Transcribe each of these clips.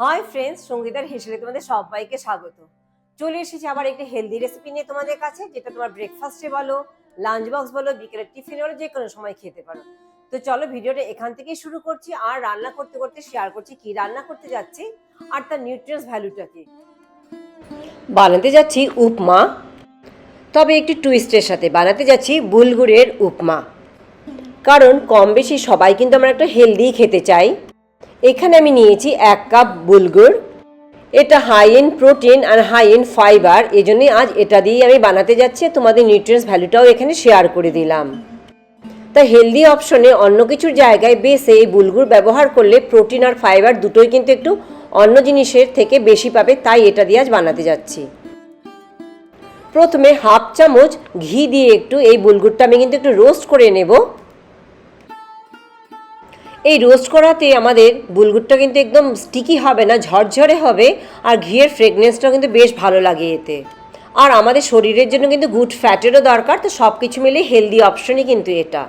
Hi friends সঙ্গীতার হেসেলে তোমাদের সবাইকে স্বাগত। চলে এসেছি আবার একটি হেলদি রেসিপি নিয়ে তোমাদের কাছে, যেটা তোমার ব্রেকফাস্টে বলো লাঞ্চ বক্স বলো, বিকেলের টিফিনে বলো, যে কোনো সময় খেতে পারো। তো চলো ভিডিওটা এখান থেকেই শুরু করছি, আর রান্না করতে করতে শেয়ার করছি কি রান্না করতে যাচ্ছি, আর তার নিউট্রিয়েন্টস ভ্যালুটা কি বানাতে যাচ্ছি উপমা। তবে একটি টুইস্টের সাথে বানাতে যাচ্ছি বুলগুড়ের উপমা। কারণ কম বেশি সবাই কিন্তু আমরা একটা হেলদি খেতে চাই। এখানে আমি নিয়েছি এক কাপ বুলগুড় এটা হাই ইন প্রোটিন আর হাই ইন ফাইবার এই আজ এটা দিয়েই আমি বানাতে যাচ্ছি। তোমাদের নিউট্রিয়েন্টস ভ্যালুটাও এখানে শেয়ার করে দিলাম। তা হেলদি অপশনে অন্য কিছুর জায়গায় বেসে এই বুলগুড় ব্যবহার করলে প্রোটিন আর ফাইবার দুটোই কিন্তু একটু অন্য জিনিসের থেকে বেশি পাবে, তাই এটা দিয়ে আজ বানাতে যাচ্ছি। প্রথমে হাফ চামচ ঘি দিয়ে একটু এই বুলগুড়টা আমি কিন্তু একটু রোস্ট করে নেব। এই রোস্ট করাতে আমাদের বুলগুড়টা কিন্তু একদম স্টিকি হবে না, ঝরঝরে হবে আর ঘিয়ের ফ্রেগনেন্সটাও কিন্তু বেশ ভালো লাগে এতে। আর আমাদের শরীরের জন্য কিন্তু গুড ফ্যাটেরও দরকার, তো সব কিছু মিলে হেলদি অপশনই কিন্তু এটা।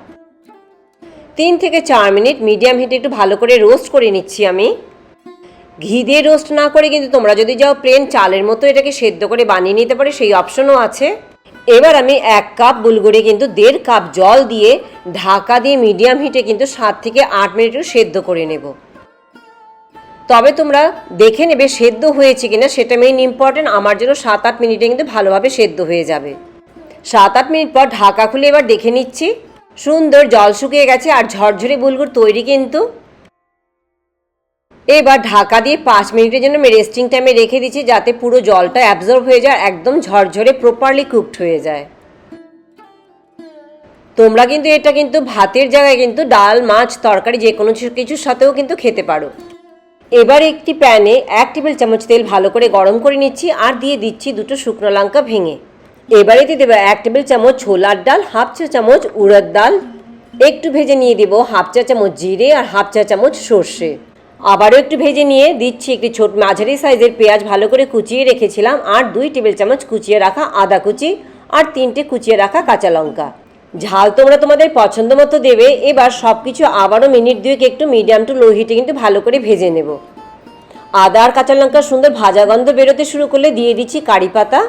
তিন থেকে চার মিনিট মিডিয়াম হিটে একটু ভালো করে রোস্ট করে নিচ্ছি আমি। ঘি দিয়ে রোস্ট না করে কিন্তু তোমরা যদি যাও প্লেন চালের মতো এটাকে সেদ্ধ করে বানিয়ে নিতে পারো, সেই অপশনও আছে। এবার আমি এক কাপ বুলগুড়ি কিন্তু দেড় কাপ জল দিয়ে ঢাকা দিয়ে মিডিয়াম হিটে কিন্তু সাত থেকে আট মিনিট সেদ্ধ করে নেব। তবে তোমরা দেখে নেবে সেদ্ধ হয়েছে কিনা, সেটা মেইন ইম্পর্টেন্ট আমার জন্য সাত আট মিনিটে কিন্তু ভালোভাবে সেদ্ধ হয়ে যাবে। সাত আট মিনিট পর ঢাকা খুলে এবার দেখে নিচ্ছি। সুন্দর জল শুকিয়ে গেছে আর ঝরঝরে বুলগুড় তৈরি কিন্তু এবার ঢাকা দিয়ে পাঁচ মিনিটের জন্য আমি রেস্টিং টাইমে রেখে দিচ্ছি যাতে পুরো জলটা অ্যাবজর্ব হয়ে যায়, একদম ঝরঝরে প্রপারলি কুকড হয়ে যায়। তোমরা কিন্তু এটা কিন্তু ভাতের জায়গায় কিন্তু ডাল, মাছ, তরকারি যে কোনো কিছুর সাথেও কিন্তু খেতে পারো। এবার একটি প্যানে এক টেবিল চামচ তেল ভালো করে গরম করে নিচ্ছি আর দিয়ে দিচ্ছি দুটো শুকনো লঙ্কা ভেঙে। এবারে দিয়ে দেবো এক টেবিল চামচ ছোলার ডাল, হাফ চা চামচ উড়দ ডাল। একটু ভেজে নিয়ে দেবো হাফ চা চামচ জিরে আর হাফ চা চামচ সর্ষে। আবারও একটু ভেজে নিয়ে দিচ্ছি একটি ছোট মাঝারি সাইজের পেঁয়াজ ভালো করে কুচিয়ে রেখেছিলাম আর দুই টেবিল চামচ কুচিয়ে রাখা আদা কুচি আর তিনটে কুচিয়ে রাখা কাঁচা লঙ্কা। ঝাল তোমরা তোমাদের পছন্দ মতো দেবে, এবার সব কিছু আবারও মিনিট দুয়েক একটু মিডিয়াম টু লো হিটে কিন্তু ভালো করে ভেজে নেব। আদা আর কাঁচা লঙ্কা সুন্দর ভাজা গন্ধ বেরোতে শুরু করলে দিয়ে দিচ্ছি কারি পাতা।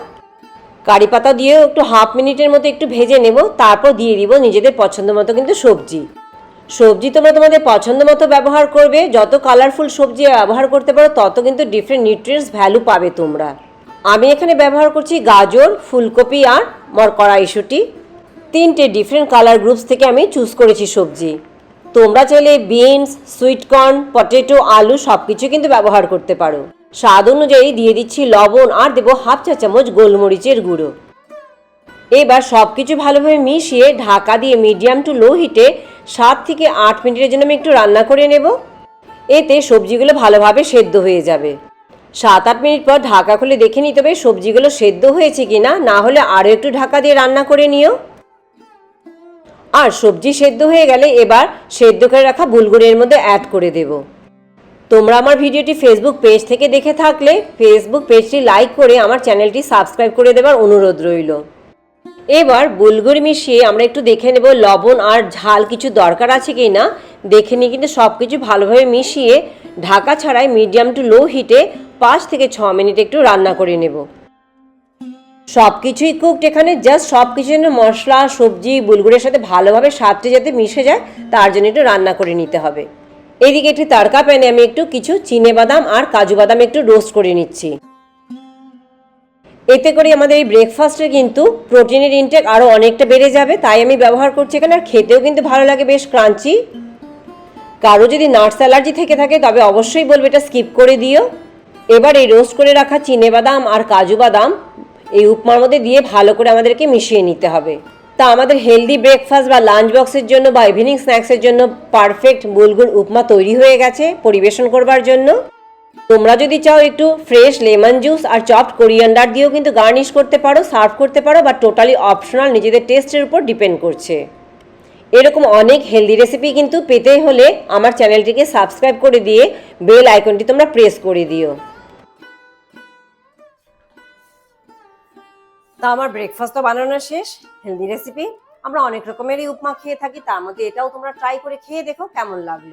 কারি পাতা দিয়েও একটু হাফ মিনিটের মতো একটু ভেজে নেব, তারপর দিয়ে দিব নিজেদের পছন্দ মতো কিন্তু সবজি। সবজি তোমরা তোমাদের পছন্দ মতো ব্যবহার করবে। যত কালারফুল সবজি ব্যবহার করতে পারো, তত কিন্তু ডিফারেন্ট নিউট্রিয়েন্টস ভ্যালু পাবে তোমরা। আমি এখানে ব্যবহার করছি গাজর, ফুলকপি আর মর কড়াইশুটি তিনটে ডিফারেন্ট কালার গ্রুপস থেকে আমি চুজ করেছি সবজি। তোমরা চাইলে বিনস সুইটকর্ন পটেটো আলু সব কিছু কিন্তু ব্যবহার করতে পারো। স্বাদ অনুযায়ী দিয়ে দিচ্ছি লবণ আর দেবো হাফ চা চামচ গোলমরিচের গুঁড়ো। এবার সব কিছু ভালোভাবে মিশিয়ে ঢাকা দিয়ে মিডিয়াম টু লো হিটে সাত থেকে আট মিনিটের জন্য আমি একটু রান্না করে নেব। এতে সবজিগুলো ভালোভাবে সেদ্ধ হয়ে যাবে। সাত আট মিনিট পর ঢাকা খুলে দেখে নিতে হবে সবজিগুলো সেদ্ধ হয়েছে কি না না হলে আরও একটু ঢাকা দিয়ে রান্না করে নিও। আর সবজি সেদ্ধ হয়ে গেলে এবার সেদ্ধ করে রাখা বুলগুড়ের মধ্যে অ্যাড করে দেব। তোমরা আমার ভিডিওটি ফেসবুক পেজ থেকে দেখে থাকলে ফেসবুক পেজটি লাইক করে আমার চ্যানেলটি সাবস্ক্রাইব করে দেওয়ার অনুরোধ রইল। এবার বুলগুড়ি মিশিয়ে আমরা একটু দেখে নেব লবণ আর ঝাল কিছু দরকার আছে কি না দেখে নিয়ে কিন্তু সব কিছু ভালোভাবে মিশিয়ে ঢাকা ছাড়াই মিডিয়াম টু লো হিটে পাঁচ থেকে ছ মিনিট একটু রান্না করে নেব। সব কিছুই কুকড এখানে জাস্ট সব কিছু যেন মশলা, সবজি বুলগুড়ের সাথে ভালোভাবে স্বাদটা যাতে মিশে যায়, তার জন্য একটু রান্না করে নিতে হবে। এদিকে একটি তারকা প্যানে আমি একটু কিছু চিনে বাদাম আর কাজু বাদাম একটু রোস্ট করে নিচ্ছি। এতে করে আমাদের এই ব্রেকফাস্টে কিন্তু প্রোটিনের ইনটেক আরও অনেকটা বেড়ে যাবে, তাই আমি ব্যবহার করছি এখানে, আর খেতেও কিন্তু ভালো লাগে, বেশ ক্রাঞ্চি কারও যদি নাটস অ্যালার্জি থেকে থাকে, তবে অবশ্যই বলবে এটা স্কিপ করে দিও। এবার এই রোস্ট করে রাখা চিনে বাদাম আর কাজু বাদাম, এই উপমার মধ্যে দিয়ে ভালো করে আমাদেরকে মিশিয়ে নিতে হবে। তা আমাদের হেলদি ব্রেকফাস্ট বা লাঞ্চ বক্সের জন্য বা ইভিনিং স্ন্যাক্সের জন্য পারফেক্ট বুলগুর উপমা তৈরি হয়ে গেছে পরিবেশন করবার জন্য। তোমরা যদি চাও একটু ফ্রেশ লেমন জুস আর চপড কোরিয়ান্ডার দিয়েও কিন্তু গার্নিশ করতে পারো সার্ভ করতে পারো বা টোটালি অপশনাল নিজেদের টেস্টের উপর ডিপেন্ড করছে। এরকম অনেক হেলদি রেসিপি কিন্তু পেতে হলে আমার চ্যানেলটিকে সাবস্ক্রাইব করে দিয়ে বেল আইকনটি তোমরা প্রেস করে দিও। তা আমার ব্রেকফাস্ট তো বানানো শেষ হেলদি রেসিপি আমরা অনেক রকমেরই উপমা খেয়ে থাকি, তার মধ্যে এটাও তোমরা ট্রাই করে খেয়ে দেখো কেমন লাগল।